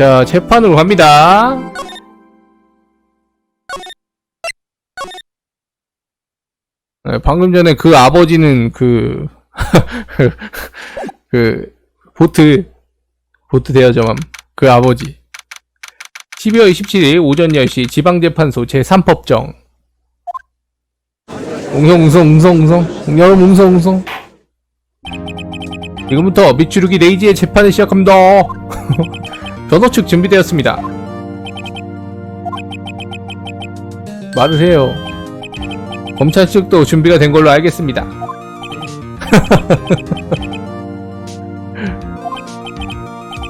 자, 재판으로 갑니다. 네, 방금 전에 그 아버지는 그, 그, 보트, 보트 대여점함. 그 아버지. 12월 27일 오전 10시 지방재판소 제3법정. 웅성, 웅성, 웅성, 웅성. 여러분, 웅성, 웅성. 지금부터 밑주르기 레이지의 재판을 시작합니다. 변호 측 준비되었습니다. 말으세요. 검찰 측도 준비가 된 걸로 알겠습니다.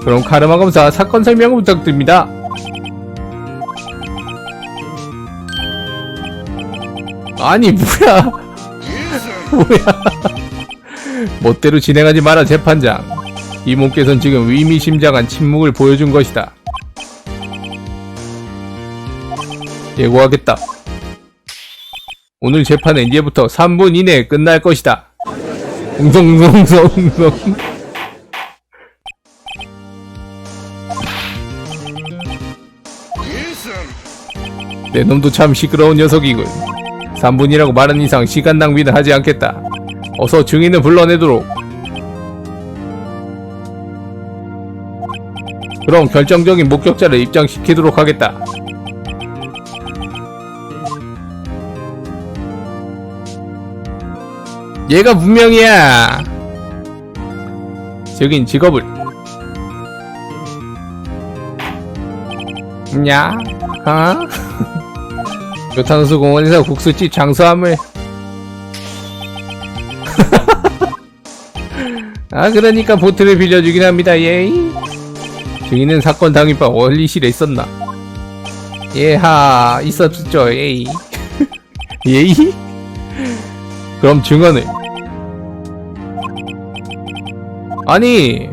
그럼 카르마 검사 사건 설명을 부탁드립니다. 아니 뭐야? 뭐야? 멋대로 진행하지 마라 재판장. 이모께서는 지금 의미심장한 침묵을 보여준 것이다. 예고하겠다. 오늘 재판은 이제부터 3분 이내에 끝날 것이다. 웅성웅성웅성웅성. 내 놈도 참 시끄러운 녀석이군. 3분이라고 말한 이상 시간 낭비는 하지 않겠다. 어서 증인을 불러내도록. 그럼 결정적인 목격자를 입장시키도록 하겠다. 얘가 분명이야. 저긴 직업을. 냐? 어? 교탕수 공원에서 국수집 장수함을. 아 그러니까 보트를 빌려주긴 합니다. 예이. 증인은 사건 당일밤 원리실에 있었나? 예하 있었죠. 예이. 예이? 그럼 증언을. 아니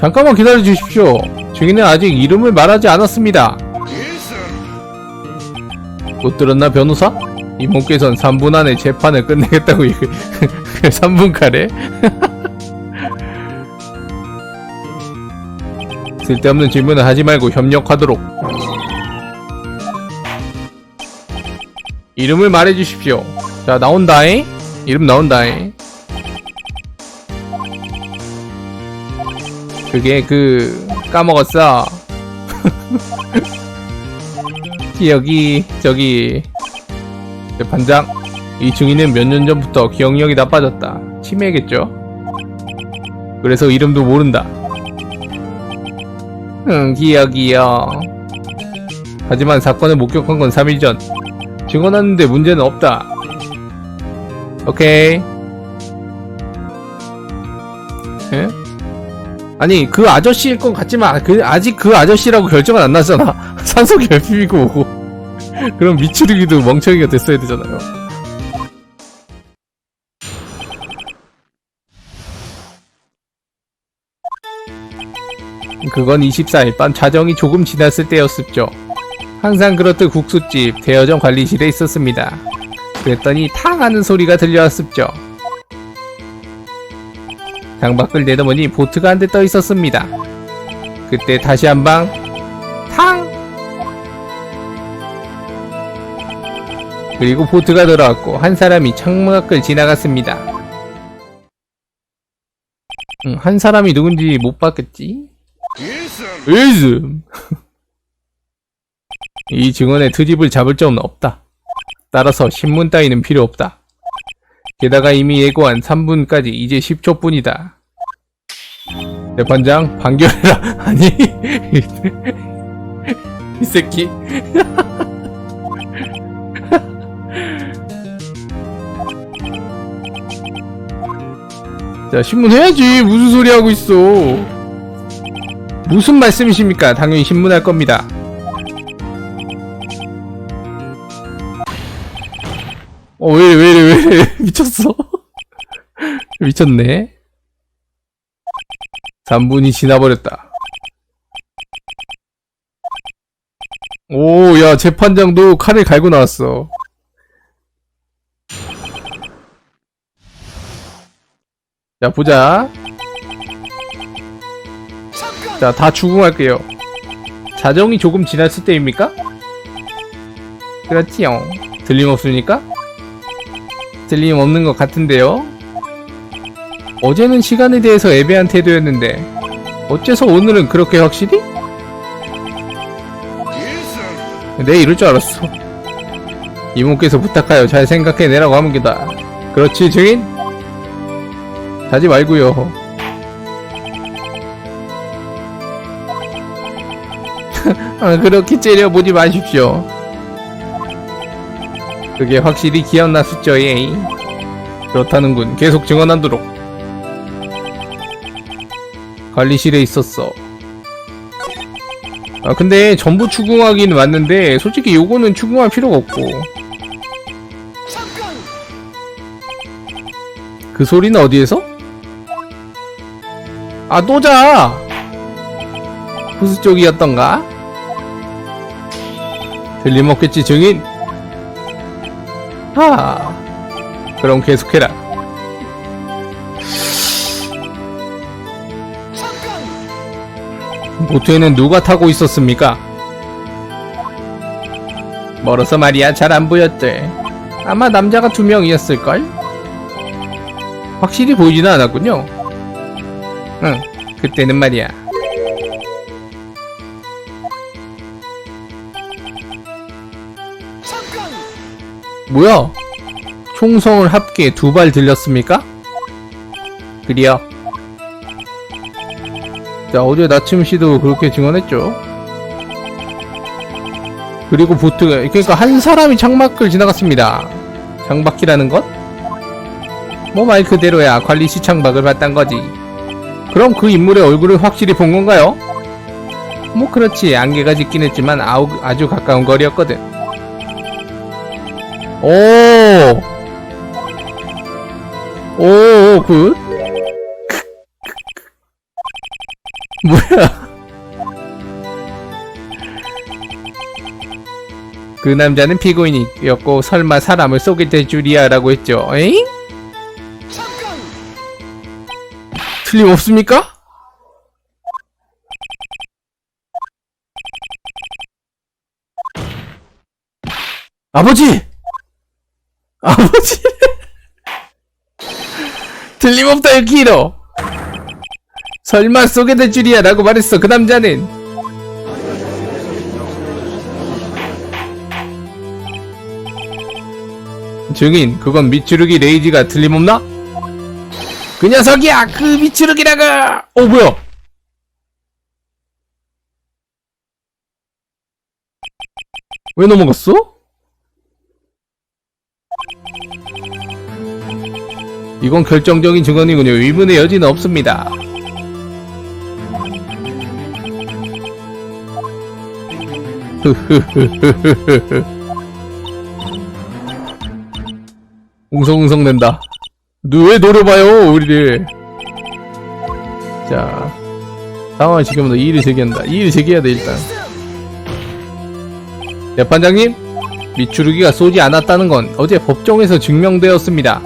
잠깐만 기다려 주십시오. 증인은 아직 이름을 말하지 않았습니다. 못 들었나 변호사? 이모께선 3분 안에 재판을 끝내겠다고 3분 카레? 쓸데없는 질문을 하지 말고 협력하도록. 이름을 말해 주십시오. 자, 나온다잉? 이름 나온다잉? 그게 그, 까먹었어. 기억이, 저기, 재판장, 이 증인은 몇년 전부터 기억력이 나빠졌다. 치매겠죠? 그래서 이름도 모른다. 응, 기억이요. 하지만 사건을 목격한 건 3일 전. 증언하는데 문제는 없다. 오케이. 예? 아니 그 아저씨일 것 같지만 그 아직 그 아저씨라고 결정은 안 났잖아. 산소 결핍이고 뭐고. 그럼 미추르기도 멍청이가 됐어야 되잖아요. 그건 24일 밤 자정이 조금 지났을 때였었죠. 항상 그렇듯 국수집 대여점 관리실에 있었습니다. 그랬더니 탕 하는 소리가 들려왔었죠. 장 밖을 내다보니 보트가 한 대 떠 있었습니다. 그때 다시 한 방 탕! 그리고 보트가 들어왔고 한 사람이 창문 밖을 지나갔습니다. 음, 한 사람이 누군지 못 봤겠지? 으즘! 이 증언의 트집을 잡을 점은 없다. 따라서 신문 따위는 필요 없다. 게다가 이미 예고한 3분까지 이제 10초뿐이다. 재판장 판결해라. 아니 이 새끼. 자 신문 해야지. 무슨 소리 하고 있어? 무슨 말씀이십니까? 당연히 신문할 겁니다. 어, 왜, 왜, 왜, 왜, 미쳤어? 미쳤네. 3분이 지나버렸다. 오, 야, 재판장도 칼을 갈고 나왔어. 자, 보자. 자, 다 추궁할게요. 자정이 조금 지났을 때입니까? 그렇지요. 들림없습니까? 들림없는 것 같은데요? 어제는 시간에 대해서 애매한 태도였는데 어째서 오늘은 그렇게 확실히? 내 이럴 줄 알았어. 이모께서 부탁하여 잘 생각해내라고 하면 게다. 그렇지, 증인? 자지 말고요. 아, 그렇게 째려보지 마십시오. 그게 확실히 기억났었죠, 예. 그렇다는군. 계속 증언하도록. 관리실에 있었어. 아, 근데 전부 추궁하긴 왔는데, 솔직히 요거는 추궁할 필요가 없고. 그 소리는 어디에서? 아, 또 자! 후수 쪽이었던가? 들림없겠지, 증인? 하, 그럼 계속해라. 보트에는 누가 타고 있었습니까? 멀어서 말이야 잘 안 보였대. 아마 남자가 두 명이었을걸? 확실히 보이지는 않았군요. 응, 그때는 말이야. 뭐야? 총성을 합계 두 발 들렸습니까? 그리요. 자, 어제 나침 씨도 그렇게 증언했죠. 그리고 보트가, 그러니까 한 사람이 창밖을 지나갔습니다. 창밖이라는 것? 뭐 말 그대로야. 관리시 창밖을 봤단 거지. 그럼 그 인물의 얼굴을 확실히 본 건가요? 뭐 그렇지. 안개가 짙긴 했지만 아우, 아주 가까운 거리였거든. 오! 오, 굿. 뭐야? 그 남자는 피고인이었고 설마 사람을 쏘게 될 줄이야라고 했죠. 에잉? 틀림없습니까? 아버지! 아버지! 틀림없다 유키로! 설마 쏘게 될 줄이야 라고 말했어 그 남자는 증인 그건 미추르기 레이지가 틀림없나? 그 녀석이야 그 미추르기라고 어 뭐야 왜 넘어갔어? 이건 결정적인 증언이군요 의문의 여지는 없습니다 웅성웅성 된다. 누- 왜 노려봐요, 우리를. 자, 상황을 지켜보다 이의를 제기한다. 이의를 제기해야 돼, 일단. 재판장님, 미추르기가 쏘지 않았다는 건 어제 법정에서 증명되었습니다.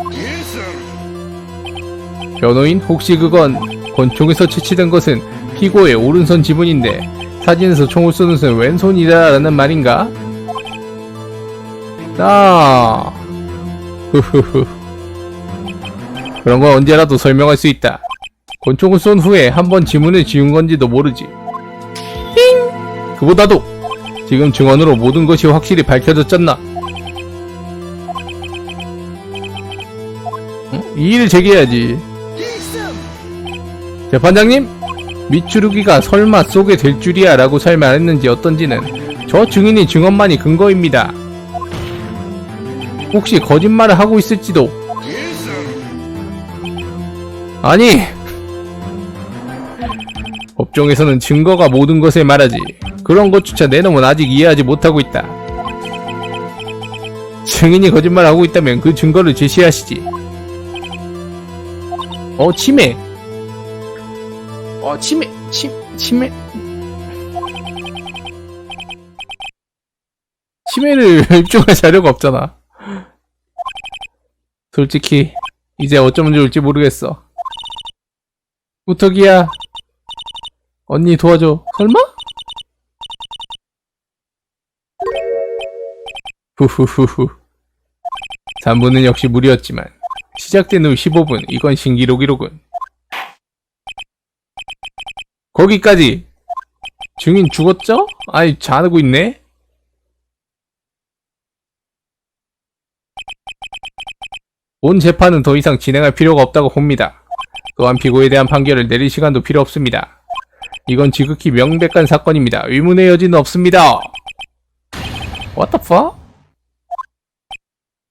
변호인, 혹시 그건 권총에서 채취된 것은 피고의 오른손 지문인데 사진에서 총을 쏘는 것은 왼손이다 라는 말인가? 아, 흐흐흐. 그런 건 언제라도 설명할 수 있다. 권총을 쏜 후에 한 번 지문을 지운 건지도 모르지. 띵! 그보다도 지금 증언으로 모든 것이 확실히 밝혀졌잖나. 응? 이의를 제기해야지. 재판장님, 미추르기가 설마 쏘게 될 줄이야 라고 설명했는지 어떤지는 저 증인의 증언만이 근거입니다. 혹시 거짓말을 하고 있을지도. 아니! 법정에서는 증거가 모든 것을 말하지. 그런 것조차 내 놈은 아직 이해하지 못하고 있다. 증인이 거짓말을 하고 있다면 그 증거를 제시하시지. 어, 치매. 어, 치매, 치, 치매. 치매를 입증할 자료가 없잖아. 솔직히, 이제 어쩌면 좋을지 모르겠어. 우턱이야. 언니 도와줘. 설마? 후후후후. 3분은 역시 무리였지만 시작된 후 15분 이건 신기록이로군. 거기까지 증인 죽었죠? 아이 자고 있네. 본 재판은 더 이상 진행할 필요가 없다고 봅니다. 또한 피고에 대한 판결을 내릴 시간도 필요 없습니다. 이건 지극히 명백한 사건입니다. 의문의 여지는 없습니다. What the fuck?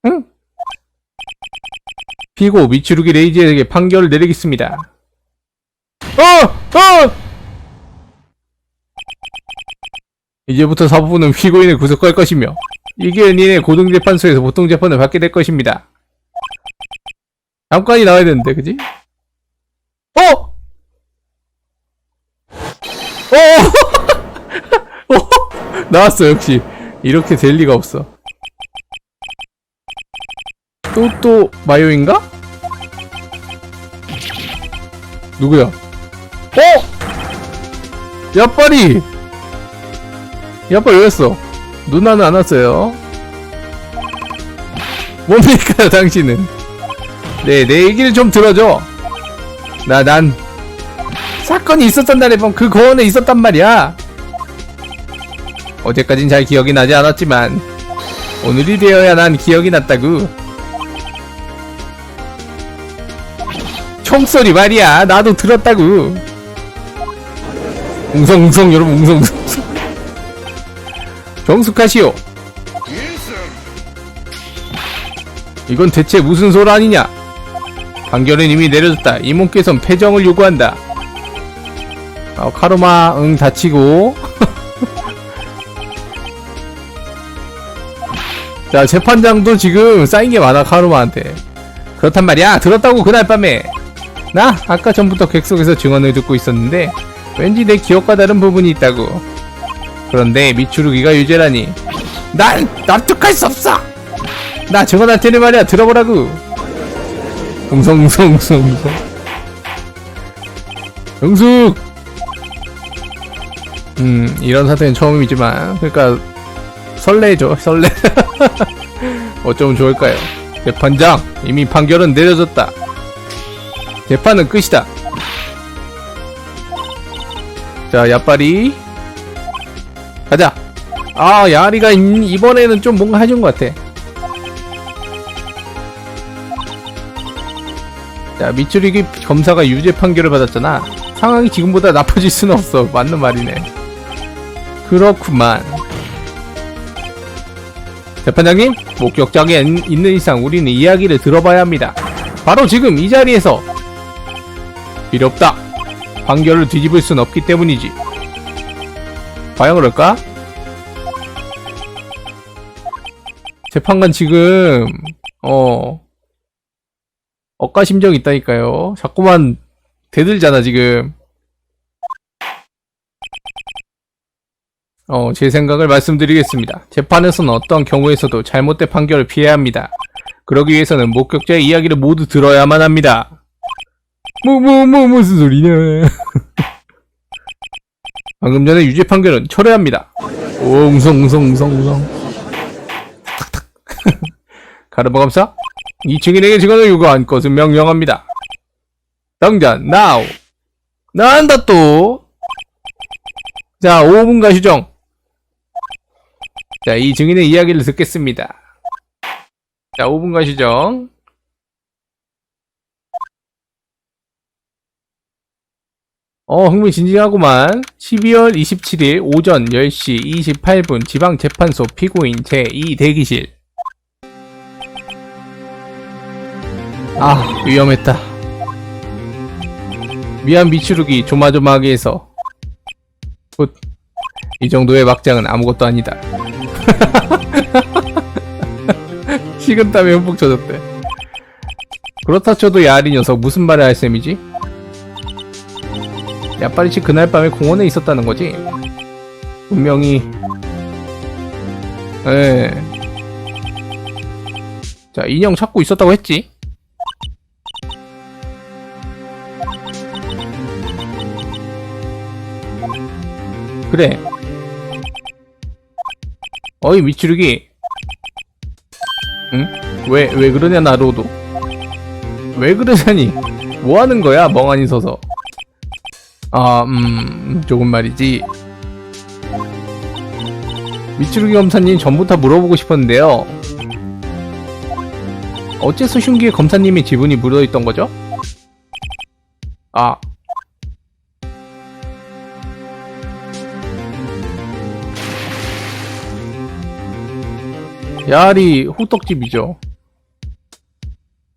응? 피고 미츠루기 레이지에게 판결을 내리겠습니다. 어! 어! 이제부터 사부는 피고인을 구속할 것이며 이게 니네 고등재판소에서 보통 재판을 받게 될 것입니다. 잠깐이 나와야 되는데, 그지? 어! 어! 어! 나왔어, 역시. 이렇게 될 리가 없어. 또, 또, 마요인가? 누구야? 어! 야빨이! 야빨 왜 왔어? 누나는 안 왔어요. 뭡니까, 당신은? 네, 내 얘기를 좀 들어줘. 나, 난, 사건이 있었던 날에 본 그 고원에 있었단 말이야. 어제까진 잘 기억이 나지 않았지만, 오늘이 되어야 난 기억이 났다구. 총소리 말이야. 나도 들었다구. 웅성웅성, 여러분, 웅성웅성. 정숙하시오. 이건 대체 무슨 소란이냐? 판결은 이미 내려졌다. 이모께선 패정을 요구한다. 어, 카르마 응 다치고. 자 재판장도 지금 쌓인 게 많아 카르마한테. 그렇단 말이야. 들었다고 그날 밤에. 나 아까 전부터 객석에서 증언을 듣고 있었는데 왠지 내 기억과 다른 부분이 있다고. 그런데 미추루기가 유죄라니. 난 납득할 수 없어. 나 증언할 테니 말이야 들어보라고. 웅성웅성웅성웅성 영숙 음 이런 사태는 처음이지만 그러니까 설레죠 설레. 어쩌면 좋을까요? 재판장 이미 판결은 내려졌다. 재판은 끝이다. 자 야빨이 가자. 아 야리가 이- 이번에는 좀 뭔가 해준 것 같아. 자, 미츠루기 검사가 유죄 판결을 받았잖아. 상황이 지금보다 나빠질 수는 없어. 맞는 말이네. 그렇구만. 재판장님, 목격자가 있- 있는 이상 우리는 이야기를 들어봐야 합니다. 바로 지금 이 자리에서 필요 없다. 판결을 뒤집을 순 없기 때문이지. 과연 그럴까? 재판관 지금 어 억가심정 있다니까요. 자꾸만 대들잖아, 지금. 어, 제 생각을 말씀드리겠습니다. 재판에서는 어떤 경우에서도 잘못된 판결을 피해야 합니다. 그러기 위해서는 목격자의 이야기를 모두 들어야만 합니다. 뭐, 뭐, 뭐, 무슨 소리냐. 방금 전에 유죄 판결은 철회합니다. 오, 웅성, 웅성, 웅성, 웅성. 탁탁탁. 가르마 감사? 이 증인에게 증언을 요구한 것은 명령합니다. 당장 now 나한다 또. 자 5분간 휴정. 자 이 증인의 이야기를 듣겠습니다. 자 5분간 휴정. 어 흥미진진하구만 12월 27일 오전 10시 28분 지방재판소 피고인 제2 대기실 아 위험했다 미안 미추루기 조마조마하게 해서 굿. 이 정도의 막장은 아무것도 아니다 식은땀에 흠뻑 젖었대 그렇다 쳐도 야리 녀석 무슨 말을 할 셈이지? 야빠리치 그날 밤에 공원에 있었다는 거지? 분명히 예. 자 인형 찾고 있었다고 했지? 그래. 어이 미치루기. 응? 왜 왜 그러냐 나로도? 왜 그러냐니? 뭐 하는 거야 멍하니 서서? 아, 음, 조금 말이지. 미치루기 검사님 전부터 물어보고 싶었는데요. 어째서 흉기에 검사님의 지분이 묻어있던 거죠? 아. 야리 호떡집이죠.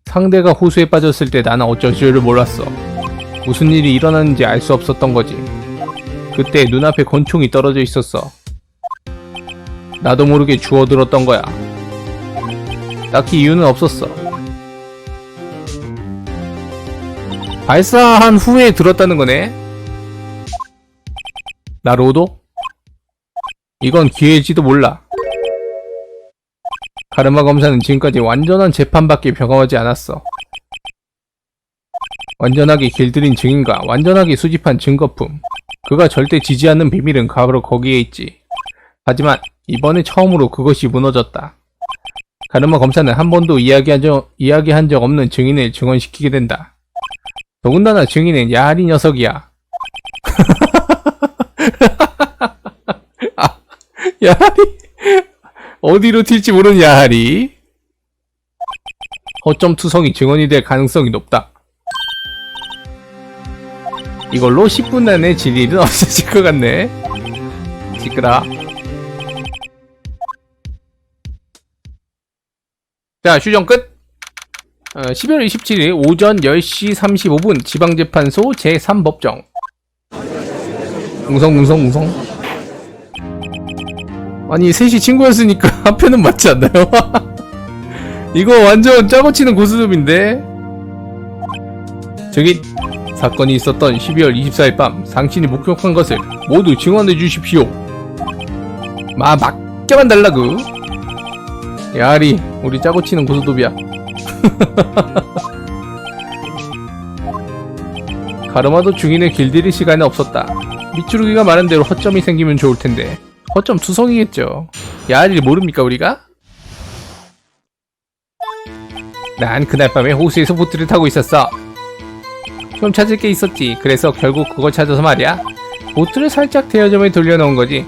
상대가 호수에 빠졌을 때 나는 어쩔 줄을 몰랐어. 무슨 일이 일어났는지 알 수 없었던 거지. 그때 눈앞에 권총이 떨어져 있었어. 나도 모르게 주워들었던 거야. 딱히 이유는 없었어. 발사한 후에 들었다는 거네. 나로도? 이건 기회일지도 몰라. 카르마 검사는 지금까지 완전한 재판밖에 경험하지 않았어. 완전하게 길들인 증인과 완전하게 수집한 증거품. 그가 절대 지지 않는 비밀은 바로 거기에 있지. 하지만 이번에 처음으로 그것이 무너졌다. 가르마 검사는 한 번도 이야기한 적, 이야기한 적 없는 증인을 증언시키게 된다. 더군다나 증인은 야하리 녀석이야. 아, 야하리? 어디로 튈지 모르는 야하리? 허점 투성이 증언이 될 가능성이 높다. 이걸로 10분 안에 질일은 없어질 것 같네. 시끄라. 자, 휴정 끝. 어, 12월 27일 오전 10시 35분 지방재판소 제3법정. 웅성웅성웅성. 아니, 셋이 친구였으니까 한편은 맞지 않나요? 이거 완전 짜고 치는 고수톱인데? 저기, 사건이 있었던 12월 24일 밤 당신이 목격한 것을 모두 증언해 주십시오. 마, 맡겨만 달라구. 야리, 우리 짜고 치는 고수톱이야. 가르마도 중인을 길들일 시간이 없었다. 미추루기가 말한 대로 허점이 생기면 좋을 텐데. 허점 투성이겠죠. 야리를 모릅니까, 우리가? 난 그날 밤에 호수에서 보트를 타고 있었어. 좀 찾을 게 있었지. 그래서 결국 그걸 찾아서 말이야. 보트를 살짝 대여점에 돌려놓은 거지.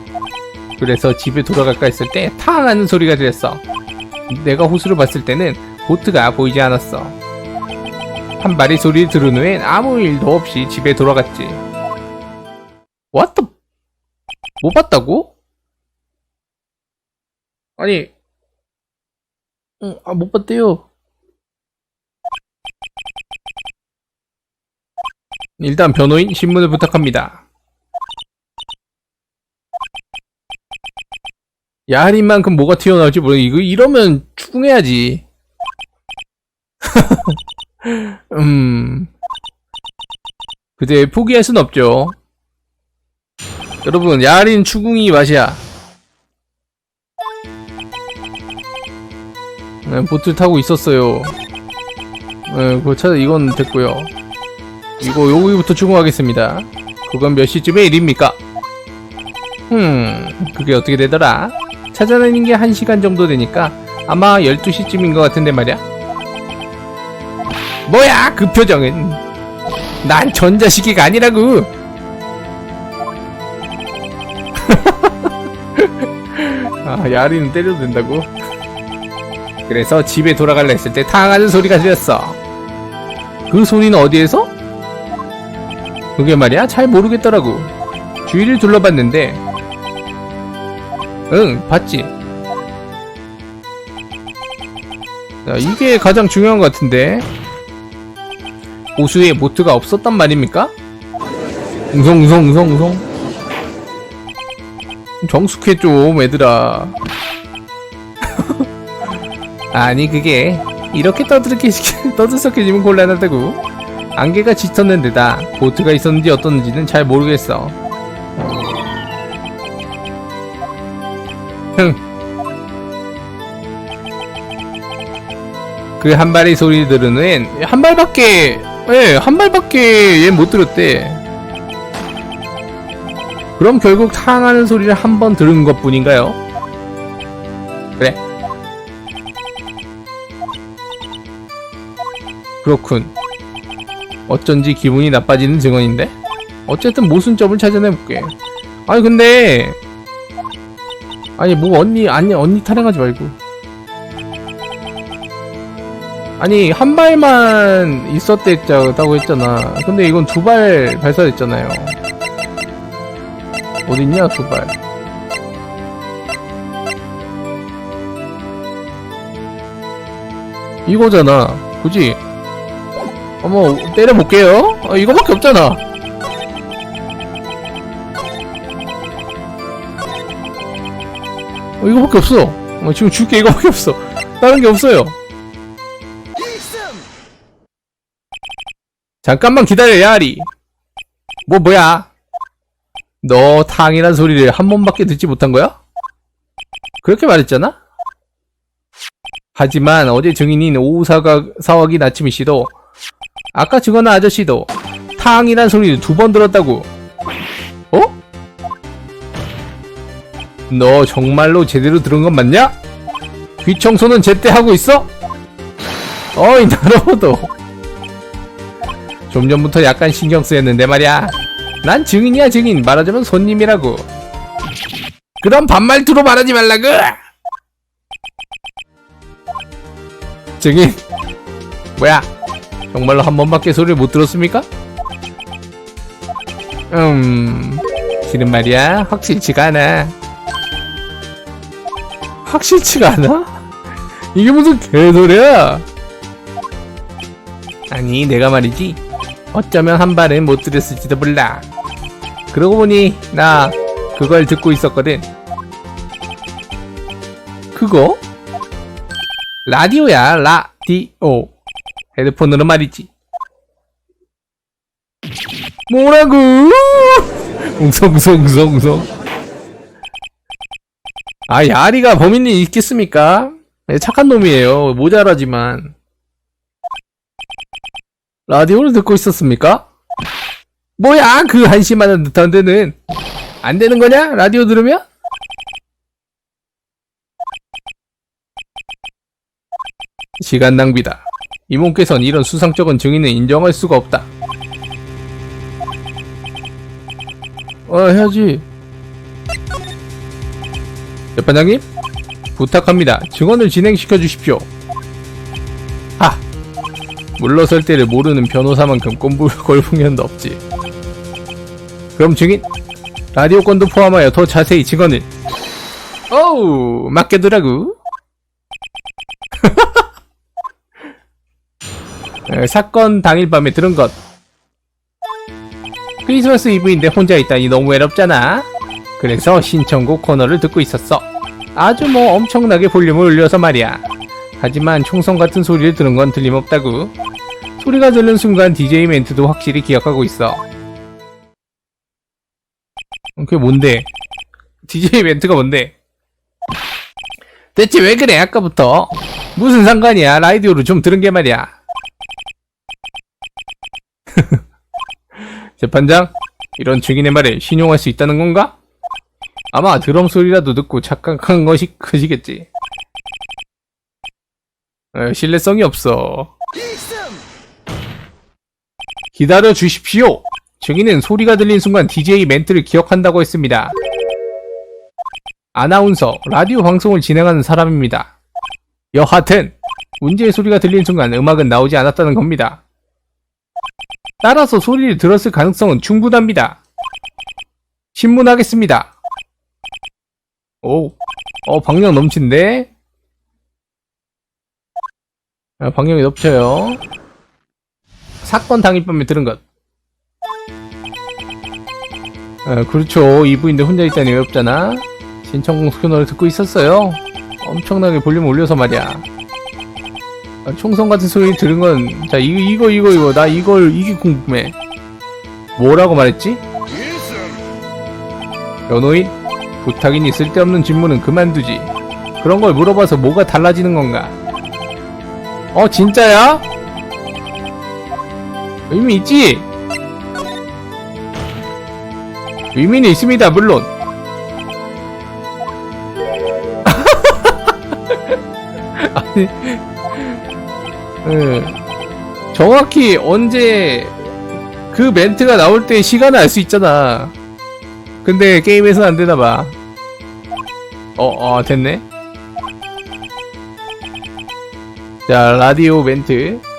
그래서 집에 돌아갈까 했을 때 탕 하는 소리가 들렸어. 내가 호수를 봤을 때는 보트가 보이지 않았어. 한 마리 소리를 들은 후엔 아무 일도 없이 집에 돌아갔지. What the? 못 봤다고? 아니, 응, 아, 못 봤대요. 일단 변호인 신문을 부탁합니다. 야한인 만큼 뭐가 튀어나올지 모르 이거 이러면 추궁해야지. 음. 그제 포기할 순 없죠. 여러분, 야린 추궁이 맛이야. 네, 보트 타고 있었어요. 네, 그거 찾아, 이건 됐고요. 이거 여기부터 추궁하겠습니다. 그건 몇 시쯤의 일입니까? 음, 그게 어떻게 되더라? 찾아내는 게 1시간 정도 되니까 아마 12시쯤인 것 같은데 말이야. 뭐야, 그 표정은. 난 전자시계가 아니라고. 아, 야리는 때려도 된다고? 그래서 집에 돌아갈라 했을 때 탕하는 소리가 들렸어. 그 소리는 어디에서? 그게 말이야? 잘 모르겠더라고. 주위를 둘러봤는데. 응 봤지. 자, 이게 가장 중요한 것 같은데. 호수에 보트가 없었단 말입니까? 웅성웅성웅성웅성. 정숙해 좀 얘들아 아니 그게 이렇게 떠들게 떠들썩해지면 곤란하다고 안개가 짙었는 데다 보트가 있었는지 어떻는지는 잘 모르겠어. 흥. 그 한 발의 소리 들은 후엔 한 발밖에 예, 한 발밖에 얘 못 들었대. 그럼 결국 탕하는 소리를 한 번 들은 것 뿐인가요? 그렇군. 어쩐지 기분이 나빠지는 증언인데? 어쨌든 모순점을 찾아내볼게. 아니, 근데. 아니, 뭐, 언니, 아니, 언니 타령하지 말고. 아니, 한 발만 있었댔다고 했잖아. 근데 이건 두 발 발사됐잖아요. 어딨냐, 두 발. 이거잖아. 그지? 어머, 때려볼게요. 어, 이거밖에 없잖아. 어, 이거밖에 없어. 어, 지금 줄게 이거밖에 없어. 다른 게 없어요. 잠깐만 기다려, 야리. 뭐, 뭐야? 너 탕이란 소리를 한 번밖에 듣지 못한 거야? 그렇게 말했잖아? 하지만 어제 증인인 오사가 사와기 나츠미 씨도 아까 증언한 아저씨도 탕이란 소리를 두 번 들었다고. 어? 너 정말로 제대로 들은 건 맞냐? 귀 청소는 제때 하고 있어? 어이 나로도 좀 전부터 약간 신경 쓰였는데 말이야. 난 증인이야 증인. 말하자면 손님이라고. 그럼 반말투로 말하지 말라고. 증인. 뭐야? 정말로 한 번밖에 소리를 못 들었습니까? 음, 실은 말이야, 확실치가 않아. 확실치가 않아? 이게 무슨 개소리야? 아니, 내가 말이지. 어쩌면 한 발은 못 들었을지도 몰라. 그러고 보니, 나 그걸 듣고 있었거든. 그거? 라디오야, 라디오. 헤드폰으로 말이지. 뭐라고? 웅성웅성웅성웅성. 아, 야리가 범인이 있겠습니까? 네, 착한 놈이에요. 모자라지만. 라디오를 듣고 있었습니까? 뭐야, 그 한심한 듯한 데는. 안 되는 거냐? 라디오 들으면? 시간 낭비다. 이몸께선 이런 수상쩍은 증인을 인정할 수가 없다. 어, 해야지. 재판장님? 부탁합니다. 증언을 진행시켜 주십시오. 하! 물러설 때를 모르는 변호사만큼 꼼부 골풍년도 없지. 그럼 증인? 라디오 건도 포함하여 더 자세히 증언을. 어우, 맡겨두라고. 에, 사건 당일 밤에 들은 것. 크리스마스 이브인데 혼자 있다니 너무 외롭잖아. 그래서 신청곡 코너를 듣고 있었어. 아주 뭐 엄청나게 볼륨을 올려서 말이야. 하지만 총성 같은 소리를 들은 건 틀림없다고. 소리가 들는 순간 DJ 멘트도 확실히 기억하고 있어. 어, 그게 뭔데? DJ 멘트가 뭔데? 대체 왜 그래 아까부터? 무슨 상관이야 라디오로 좀 들은 게 말이야. 재판장, 이런 증인의 말에 신용할 수 있다는 건가? 아마 드럼 소리라도 듣고 착각한 것이 크시겠지. 에, 신뢰성이 없어. 기다려 주십시오. 증인은 소리가 들린 순간 DJ 멘트를 기억한다고 했습니다. 아나운서, 라디오 방송을 진행하는 사람입니다. 여하튼, 문제의 소리가 들린 순간 음악은 나오지 않았다는 겁니다. 따라서 소리를 들었을 가능성은 충분합니다. 신문하겠습니다. 오, 어, 방력 넘친데? 아, 방력이 넘쳐요. 사건 당일 밤에 들은 것. 아, 그렇죠. 이부인데 혼자 있다니 외롭잖아. 신청공 스캐너를 듣고 있었어요. 엄청나게 볼륨 올려서 말이야. 아, 총성 같은 소리 들은 건, 자, 이거, 이거, 이거, 이거, 나 이걸, 이게 궁금해. 뭐라고 말했지? 변호인? 부탁이니 쓸데없는 질문은 그만두지. 그런 걸 물어봐서 뭐가 달라지는 건가? 어, 진짜야? 의미 있지? 의미는 있습니다, 물론. 아니, 응. 정확히 언제 그 멘트가 나올 때 시간을 알 수 있잖아. 근데 게임에서는 안 되나 봐. 어, 어, 됐네. 자, 라디오 멘트.